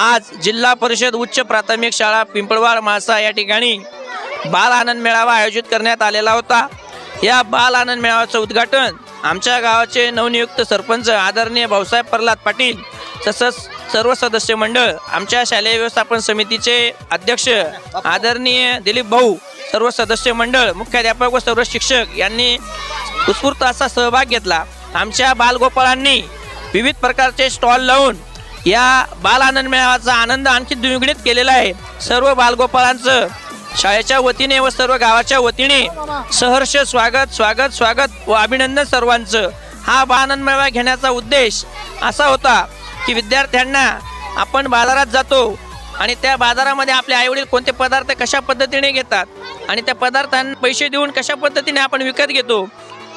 आज जिल्हा परिषद उच्च प्राथमिक शाळा पिंपळवाड मासा या ठिकाणी बाल आनंद मेळावा आयोजित करण्यात आलेला होता. या बाल आनंद मेळाव्याचं उद्घाटन आमच्या गावाचे नवनियुक्त सरपंच आदरणीय भाऊसाहेब प्रल्हाद पाटील तसंच सर्व सदस्य मंडळ आमच्या शालेय व्यवस्थापन समितीचे अध्यक्ष आदरणीय दिलीप भाऊ सर्व सदस्य मंडळ मुख्याध्यापक व सर्व शिक्षक यांनी उत्स्फूर्त असा सहभाग घेतला. आमच्या बालगोपाळांनी विविध प्रकारचे स्टॉल लावून या बाल आनंद मेळाव्याचा आनंद आणखी द्विगुणित केलेला आहे. सर्व बालगोपाळांचं शाळेच्या वतीने व सर्व गावाच्या वतीने सहर्ष स्वागत स्वागत स्वागत व अभिनंदन सर्वांचं. हा बालानंद मेळावा घेण्याचा उद्देश असा होता की विद्यार्थ्यांना आपण बाजारात जातो आणि त्या बाजारामध्ये आपले आईवडील कोणते पदार्थ कशा पद्धतीने घेतात आणि त्या पदार्थांना पैसे देऊन कशा पद्धतीने आपण विकत घेतो.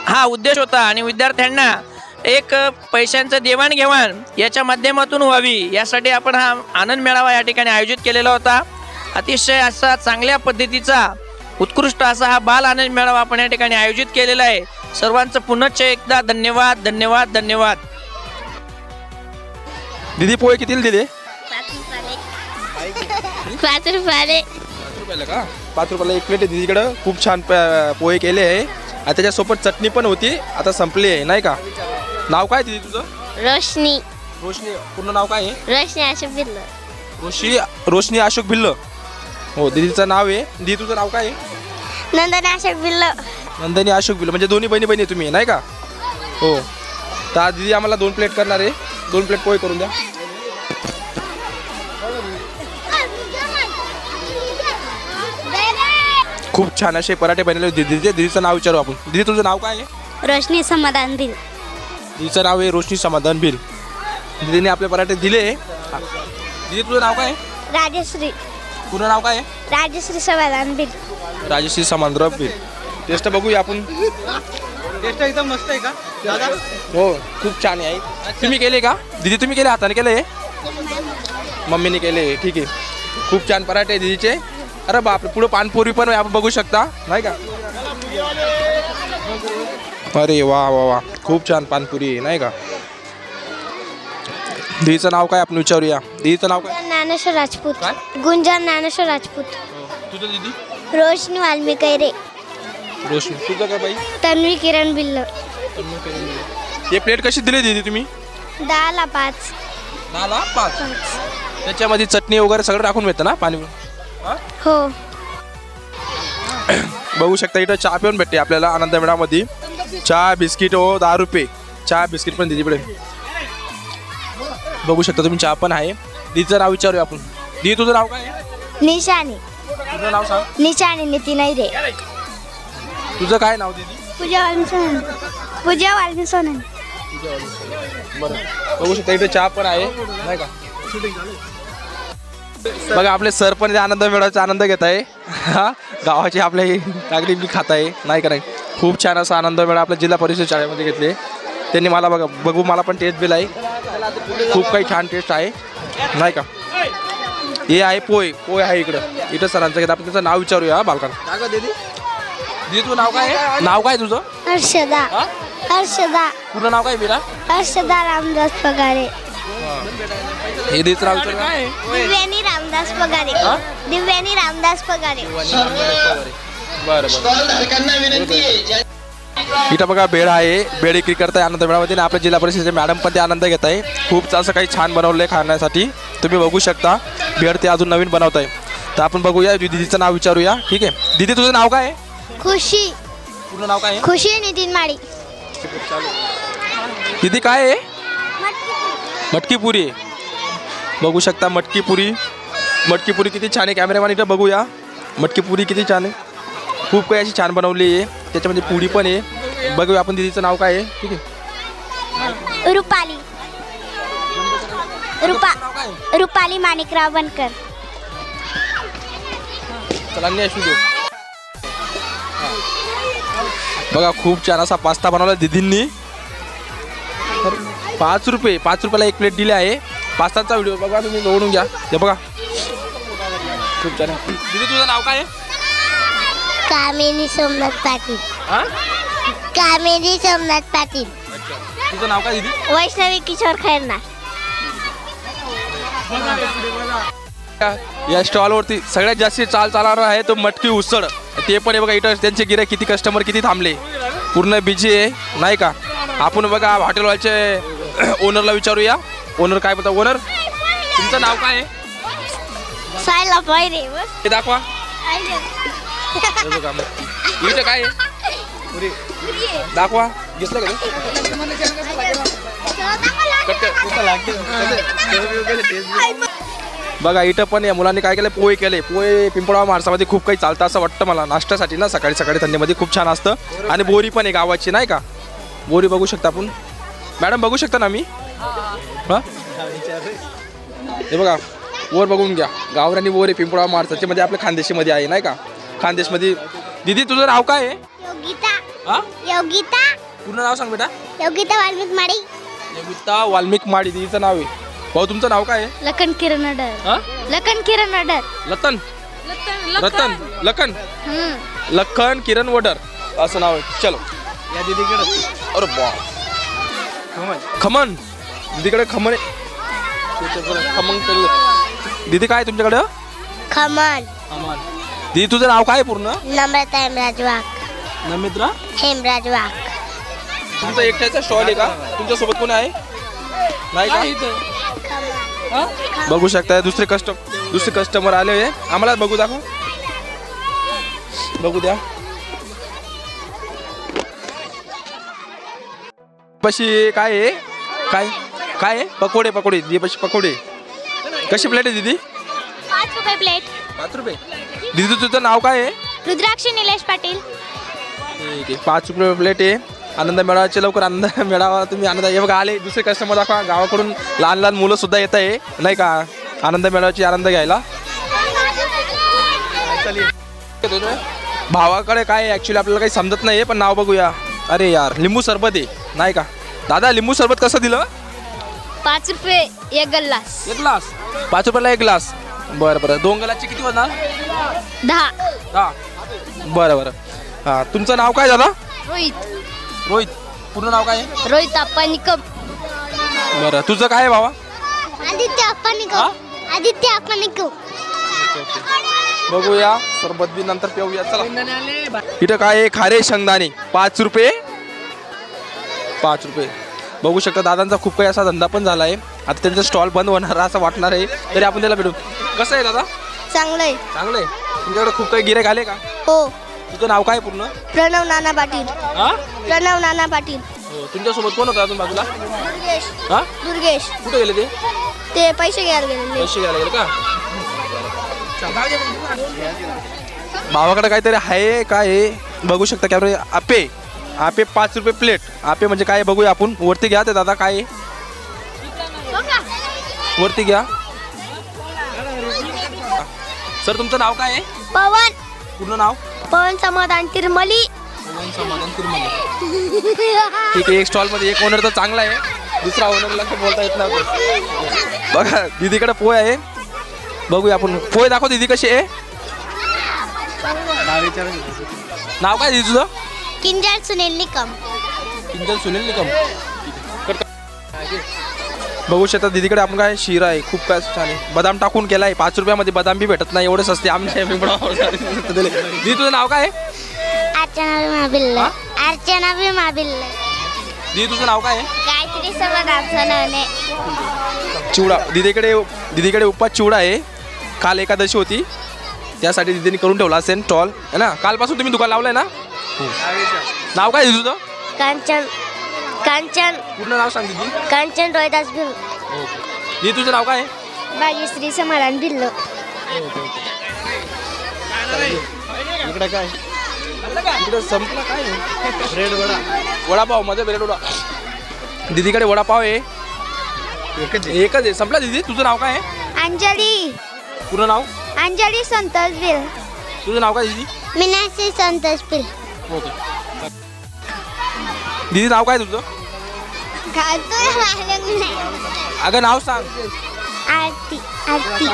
हा उद्देश होता आणि विद्यार्थ्यांना एक पैशांचं देवाणघेवाण याच्या माध्यमातून व्हावी यासाठी आपण हा आनंद मेळावा या ठिकाणी आयोजित केलेला होता. अतिशय असा चांगल्या पद्धतीचा उत्कृष्ट असा हा बाल आनंद मेळावा आपण या ठिकाणी आयोजित केलेला आहे. सर्वांचं पुनश्च एकदा धन्यवाद धन्यवाद धन्यवाद. दीदी पोहे कितीला दिले? पाच रुपयाले. रुपयाला का? पाच रुपयाला एक प्लेट आहे दीदीकडं. खूप छान प- पोहे केले आहे. आणि त्याच्यासोबत चटणी पण होती. आता संपली आहे नाही का? नाव काय दीदी तुझं? रोशनी. रोशनी. पूर्ण नाव काय आहे? रोशनी असं बिल्ल रोशनी रोशनी अशोक भिल्ल. हो दीदीचं नाव आहे. दीदी तुझं नाव काय आहे? नंदन अशोक बिल्ल नंदनी अशोक भिल्ल. म्हणजे दोन्ही बहिणी बहिणी तुम्ही नाही का? हो. तर आज दीदी आम्हाला दोन प्लेट करणार आहे. दोन प्लेट पोहे करून द्या. खूप छान असे पराठे बनवले होते दीदीचे. दीदीचं नाव विचारू आपण. दीदी तुझं नाव काय आहे? रोशनी समाधान बिल दीदीचं नाव आहे रोशनी समाधान बिल दीदीने आपले पराठे दिले. दीदी तुझं नाव काय? आहे राजश्री. पूर्ण नाव काय? आहे राजश्री समाधान बिल राजश्री समांतराव बिल टेस्ट बघूया आपण. टेस्ट एकदम मस्त आहे का? दादा? हो खूप छान आहे तुम्ही केले का? दीदी तुम्ही केले हाताने केले? मम्मीने केले ठीक आहे. खूप छान पराठे आहे दीदीचे. अरे बापरे पुढं पानपुरी पण आहे, आपण बघू शकता. नाही का? अरे वा वा वा. खूप छान पानपुरी आहे नाही का? दीदीचं नाव काय? आपण विचारूया. दीदीचं नाव काय? ज्ञानेश्वर राजपूत. काय? गुंजन ज्ञानेश्वर राजपूत. तुझं दीदी? रोशनी वाल्मिकी रे. रोशनी. तुझं काय बाई? तन्वी किरण बिल्ल. हे प्लेट कशी दिली दीदी तुम्ही? दहाला पाच. दहाला पाच? त्याच्यामध्ये चटणी वगैरे सगळं टाकून मिळतं ना पाणी हो. बघू शकता इथं चहा पिऊन भेटते आपल्याला आनंद मेळामध्ये. चहा बिस्किट हो दहा रुपये. चहा बिस्किट पण दिदीकडे बघू शकता तुम्ही चहा पण आहे. दीदीचं नाव विचारूया आपण. दीदी तुझं नाव काय? निशानी. तुझं नाव सांग. निशानी नितीन रे तुझं काय नाव दीदी? पूजा पूजा बरं. बघू शकता इथं चहा पण आहे. नाही का? बघा आपले सर पण आनंद मेळाचा आनंद घेत आहे. हा? गावाची आपल्या नागरिक बी खात आहे नाही का नाही? खूप छान असा आनंद मेळा आपल्या जिल्हा परिषद शाळेमध्ये घेतले. त्यांनी मला बघा बघू मला पण टेस्ट दिला आहे खूप काही छान टेस्ट आहे. नाही का? हे आहे पोय पोय आहे इकडं. इथं सरांचं घेत. आपण त्याचं नाव विचारूया बालकांना दीदी. दीदी तुझं नाव काय आहे? नाव काय तुझं? हर्षदा. हा? हर्षदा. पूर्ण नाव काय मीरा? हर्षदा रामदास पगारे. हे दीदीचं नाव विचारूया दिव्यानी रामदास पगारे. हा? दिव्यानी रामदास पगारे. बरं बरं. इथं बघा बेड आहे. बेड विक्री करताय आनंद मेळामध्ये आणि आपल्या जिल्हा परिषदेचे मॅडम पण ते आनंद घेत आहे. खूप असं काही छान बनवलं आहे खाण्यासाठी. तुम्ही बघू शकता. बेड ते अजून नवीन बनवत आहे तर आपण बघूया दीदीचं नाव विचारूया. ठीक आहे. दीदी तुझं नाव काय आहे? खुशी. पूर्ण नाव काय आहे? खुशी नितीन माळी. दीदी काय आहे? मटकी पुरी बघू शकता मटकी पुरी मटकी पुरी किती छान आहे. कॅमेरामॅन इथं बघूया. मटकी पुरी किती छान आहे. खूप काही अशी छान बनवली आहे. त्याच्यामध्ये पुडी पण आहे. बघूया आपण दीदीचं नाव काय आहे. ठीक आहे. रुपाली. रुपा रुपाली माणिकराव बनकर चला असू बघा खूप छान असा पास्ता बनवला दीदींनी. तर पाच रुपये पाच रुपयाला एक प्लेट दिली आहे. पास्ताचा व्हिडिओ बघा तुम्ही जवळून घ्या. ते बघा. खूप छान दीदी तुझं नाव काय आहे? कामिनी सोमनाथ पाटील. हा? कामिनी सोमनाथ पाटील. तुझं नाव काय दीदी? वैष्णवी किशोर खैरनार. या स्टॉलवरती सगळ्यात जास्त चाल चालणार आहे तो मटकी उसळ. ते पण बघा इथं त्यांचे गिरे किती कस्टमर किती थांबले. पूर्ण बिझी आहे नाही का? आपण बघा हॉटेलवालचे ओनरला विचारूया. ओनर काय बोलता ओनर तुमचं नाव काय आहे? सायला पाहिजे हे दाखवा. इथं काय आहे? पुरी. दाखवा. घेतलं का ते? बघा इथं पण या मुलांनी काय केलं पोहे केले. पोहे पिंपळा माणसामध्ये खूप काही चालतं असं वाटतं मला. नाश्त्यासाठी ना सकाळी सकाळी थंडीमध्ये खूप छान असतं. आणि बोरी पण आहे गावाची नाही का? बोरी बघू शकता आपण. मॅडम बघू शकता ना मी? हां? हे बघा वर बघून घ्या. गावरानी बोर आहे पिंपळा माणसाच्या मध्ये आपल्या खानदेशीमध्ये आहे नाही का? खानदेशमध्ये. दिदी तुझं नाव काय आहे? योगिता. हा? योगिता. पूर्ण नाव सांग बेटा. योगिता वाल्मिक माडी योगिता वाल्मिक माडी दिदीचं नाव आहे. भाऊ तुमचं नाव काय आहे? लखन किरण अडर हा? लखन किरण अडर लतन रतन. लखन. लखन. किरण वडर असं नाव आहे. चलो. या दीदीकडे. अरे बा खमन. दीदीकडे खमन आहे. खमन केलं. दीदी काय आहे तुमच्याकडं? खमन. दीदी तुझं नाव काय आहे पूर्ण? नम्रता हेमराज वाघ. नमित्रा? हेमराज वाघ. तुमचा एकट्याचा स्टॉल आहे का? तुमच्यासोबत कोण आहे? नाही का? बघू शकताय दुसरे कस्टम दुसरे कस्टमर आले आहे आम्हाला बघू दाखव. बघू द्या. पशी काय आहे? काय? काय आहे? पकोडे पकोडे. दीदी पशी पकोडे. कशी प्लेट आहे दीदी? पाच रुपये प्लेट पाच रुपये. दीदी तुझं नाव काय आहे? रुद्राक्षी निलेश पाटील. ठीक आहे. पाच रुपये प्लेट आहे. आनंद मेळाव्याचे लवकर आनंद मेळावा तुम्ही आनंद हे बघा आले. दुसरे कस्टमर दाखवा. गावाकडून लहान लहान मुलं सुद्धा येत आहे. नाही का? आनंद मेळाव्याची आनंद घ्यायला. भावाकडे काय ॲक्च्युली आपल्याला काही समजत नाही पण नाव बघूया. अरे यार लिंबू सरबत आहे. नाही का? दादा लिंबू सरबत कसं दिलं? पाच रुपये एक गल्लास एक ग्लास. पाच रुपयाला एक ग्लास. बरं बरं. दोन ग्लासचे किती होणार दहा. हा बरं बरं. हां तुमचं नाव काय दादा? रोहित. रोहित. पूर्ण नाव काय? आहे रोहित निकम बरं. तुझं काय आहे भावा आदित्य? निकम आदित्य निकम बघूया. सरबत बी नंतर पिऊया. चला. इथं काय आहे? खारे शेंगदाणे. पाच रुपये. पाच रुपये. बघू शकता दादांचा खूप काही असा धंदा पण झाला आहे आता त्यांचा स्टॉल बंद होणार असं वाटणार आहे. तरी आपण त्याला भेटू. कसं आहे दादा? चांगलंय चांगलं आहे? तुमच्याकडे खूप काही गिरेक आले का? हो. तुझं नाव काय पूर्ण? प्रणव नाना पाटील. हा? प्रणव नाना पाटील. हो, तुमच्यासोबत कोण होतं अजून बाजूला? दुर्गेश. हा? दुर्गेश. कुठे गेले ते? ते पैसे घ्यायला गेलेले पैसे घ्यायला गेले का? भावाकडे काहीतरी आहे काय आहे? बघू शकता कॅमेरा. आपे आपे पाच रुपये प्लेट आपे म्हणजे काय आहे? बघूया आपण. वरती घ्या ते दादा काय आहे? वरती घ्या. सर तुमचं नाव काय आहे? पवन. पूर्ण नाव? पवन समाधान तिरमली. ठीक आहे एक स्टॉलमध्ये एक ओनर तर चांगला आहे. दुसरा ओनरला तर बोलता येत नव्हतं बघा दीदीकडे पोहे आहे. बघूया आपण. पोहे दाखव दीदी कशी आहे? नाव काय दीदी तुझं? किंजल सुनील निकम. किंजल सुनील निकम. बघू शकता दीदीकडे आपण काय शिरा आहे खूप काय छान आहे. बदाम टाकून केलाय पाच रुपयामध्ये बदाम बी भेटत नाही एवढे सस्ते आमच्या दीदी तुझं नाव काय आहे? अर्चना अर्चना दीदी तुझं नाव काय आहे? चिवडा. दिदीकडे दिदीकडे उपवास चिवडा आहे. काल एकादशी होती. त्यासाठी दिदीने करून ठेवला असेल स्टॉल है ना? कालपासून तुम्ही दुकान लावलंय ना? नाव काय आहे तुझं? कांचन. कांचन. पूर्ण नाव सांग दिदी कांचन रोहिदास भिल्ल. दिदी तुझं नाव काय आहे? भाग्यश्री समाधान भिल्ल. इकडे काय? इकडे संपलं काय? आहे? ब्रेड वडा. वडापाव माझा ब्रेड वडा. दिदीकडे वडापाव आहे. एकच आहे. एकच आहे. संपला दिदी? तुझं नाव काय आहे? अंजली. पूर्ण नाव? अंजली संतोष बिल तुझं नाव काय दिदी? मीनाक्षी संतोष बिल ओके. दिदी नाव काय तुझं? अगं नाव सांग. आरती आरती.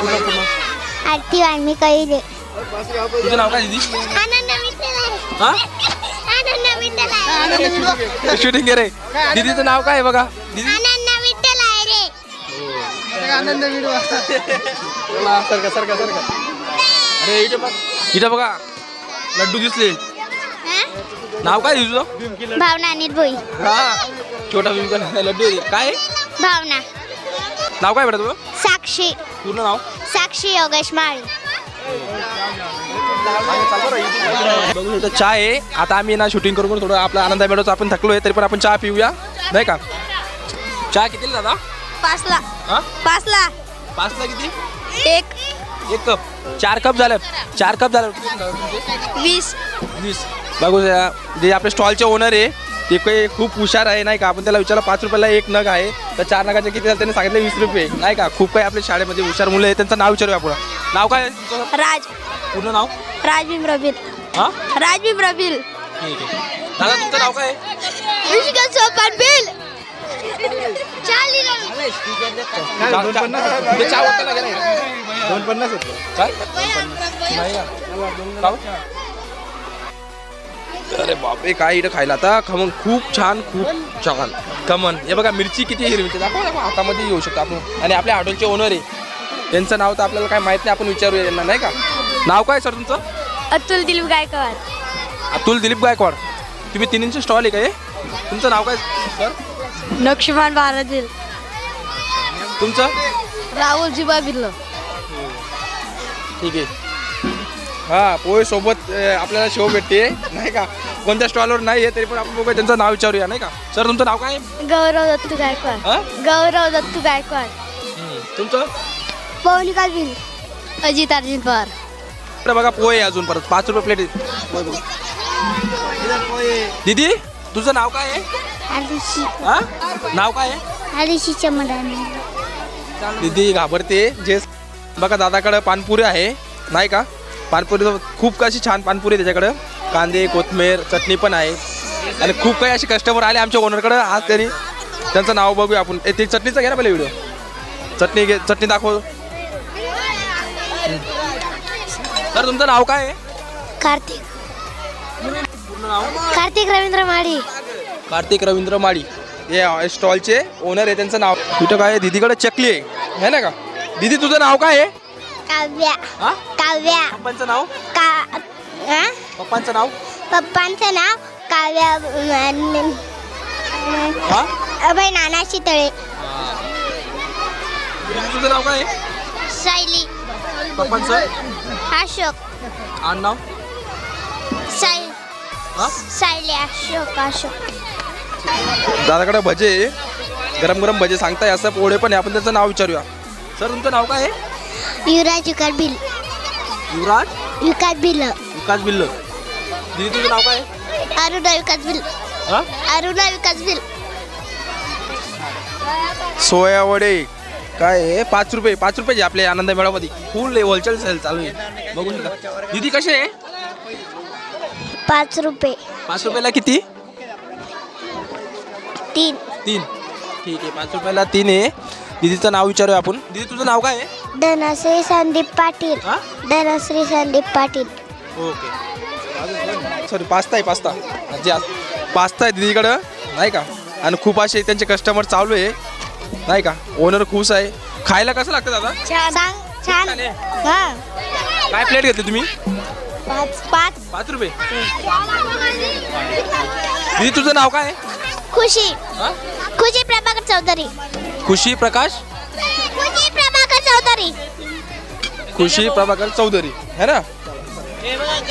आरती वाल्मी कैले तुझं नाव काय दिदी? आनंद विठ्ठल हा? आनंद विठ्ठल शूटिंग रे. दीदीचं नाव काय आहे बघा? दीदी? आनंद विठ्ठल आहे रे. आनंद व्हिडिओ चला, सरका सरका सरका अरे इथे बघ इथं बघा. लड्डू दिसले. नाव काय तुझं? भावना निर्भोई हा. छोटा भीम लड्डू आहे. काय? भावना. नाव काय बेटा तुझं? साक्षी. पूर्ण नाव? साक्षी योगेश माळी. बघू शकता चहा आहे. आता आम्ही ना शूटिंग करून करून थोडं आपला आनंद मिळवतो आपण थकलो आहे तरी पण आपण चहा पिऊया. नाही का? चहा कितीला दादा? पाचला. हा? पाचला. पाचला किती? एक. एक कप. चार कप झालं. चार कप झालं. किती? वीस. वीस. बघू. जे आपले स्टॉलचे ओनर आहे ते काही खूप हुशार आहे नाही का? आपण त्याला विचारलं पाच रुपयाला एक नग आहे तर चार नगाचे किती झाले? त्यांनी सांगितलं वीस रुपये नाही का? खूप काही आपल्या शाळेमध्ये हुशार मुलं आहे त्यांचं नाव विचारूया आपण नाव काय आहे तुमचं? राज. पूर्ण नाव? राजभीम रबिल हां? राजभीम रबिल ठीक आहे. दादा तुमचं नाव काय आहे? ऋषिकेश सोपान बिल. चा- चा- ते चहा वाटायला गेलाय का? दोन पन्नास होते काय नाही का? का? अरे बापरे काय इथं खायला आता? खमण खूप छान खूप छान. खमण हे बघा मिरची किती हिरवी दाखवा दाखवा हातामध्ये येऊ शकतो आपण. आणि आपल्या हॉटेलचे ओनर आहे. त्यांचं नाव तर आपल्याला काय माहीत नाही आपण विचारूया यांना नाही का? नाव काय सर तुमचं? अतुल दिलीप गायकवाड. अतुल दिलीप गायकवाड. तुम्ही तिन्हींचे स्टॉल आहे का हे? तुमचं नाव काय सर लक्ष्मण भारतील तुमचं? राहुल जिबा बिर्ल ठीक आहे. हा पोहे सोबत अं, आपल्याला शेव भेटते नाही का? कोणत्या स्टॉलवर नाही आहे तरी पण आपण बघूया त्यांचं नाव विचारूया नाही का? सर तुमचं नाव काय? आहे? गौरव दत्तू गायकवाड. हा? गौरव दत्तू गायकवाड. तुमचं? पवनिका बिल अजित अर्जुन पवार. इकडे बघा पोहे आहे अजून परत पाच रुपये प्लेट बघा. दीदी तुझं नाव काय आहे? हा? नाव काय आहे? दीदी घाबरते जे बघा दादाकडं पानपुरी आहे नाही का? पानपुरी खूप कशी छान पानपुरी आहे त्याच्याकडं. कांदे कोथमीर चटणी पण आहे. आणि खूप काही असे कस्टमर आले आमच्या ओनरकडं आज त्यांनी त्यांचं नाव बघूया आपण. ते चटणीचं घ्या ना पहिले व्हिडिओ चटणी घे चटणी दाखव. तर तुमचं नाव काय आहे? कार्तिक. कार्तिक रवींद्र माडी कार्तिक रवींद्र माडी हे स्टॉलचे ओनर आहे त्यांचं नाव. कुठं काय? दीदीकडे चकली आहे. है ना का? दीदी तुझं नाव काय आहे? काव्या. काव्या. पप्पांचं नाव? का हा? पप्पांचं नाव? पप्पांचं नाव काव्या अं, हा? अभय नाना शितळे. तुझं नाव काय? आहे सायली पप्पांचं? अशोक. साय हा? सायली अशोक अशोक. दादाकडे भजे आहे. गरम गरम भजे सांगताय असं पोळे पण आहे. आपण त्याचं नाव विचारूया. सर तुमचं नाव काय आहे? युवराज बिल युवराज? विकास बिल विकास बिल्ल. दीदी तुझं नाव काय? आहे अरुणा विकास बिल हा? अरुणा विकास बिल सोया वडे. काय आहे पाच रुपये पाच रुपयाचे आपल्या आनंद मेळामध्ये फुल होलसेल सेल चालू आहे. बघू शकता. दीदी कसे आहे? पाच रुपये. पाच रुपयाला किती? तीन. तीन. ठीक आहे पाच रुपयाला तीन आहे. दीदीचं नाव विचारूया आपण. दीदी तुझं नाव काय आहे? धनश्री संदीप पाटील. हा? Dhanashree Sandeep Patil. Okay. Sorry pasta आहे पास्ता. जे आज- पास्ता आहे दीदीकडं नाही का? आणि खूप असे त्यांचे कस्टमर चालू आहे. नाही का? ओनर खुश आहे. खायला कसं लागतं दादा? छान. छान. छान आहे. हा. काय प्लेट घेतली तुम्ही? पाच पाच. पाच रुपये. दीदी तुझं नाव काय आहे? खुशी. हा? खुशी प्रभाकर चौधरी. खुशी प्रकाश? खुशी चौधरी. खुशी प्रभाकर चौधरी. है ना?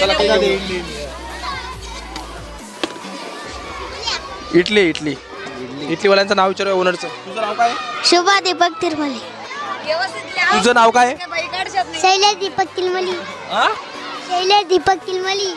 चला ठीक आहे. इडली इडली इडलीवाल्यांचं नाव विचारूया ओनरचं. तुझं नाव काय? आहे? शुभा दीपक तिरमली. तुझं नाव काय? आहे? शैलेश दीपक तिलमली हा? शैलेश दीपक तिलमली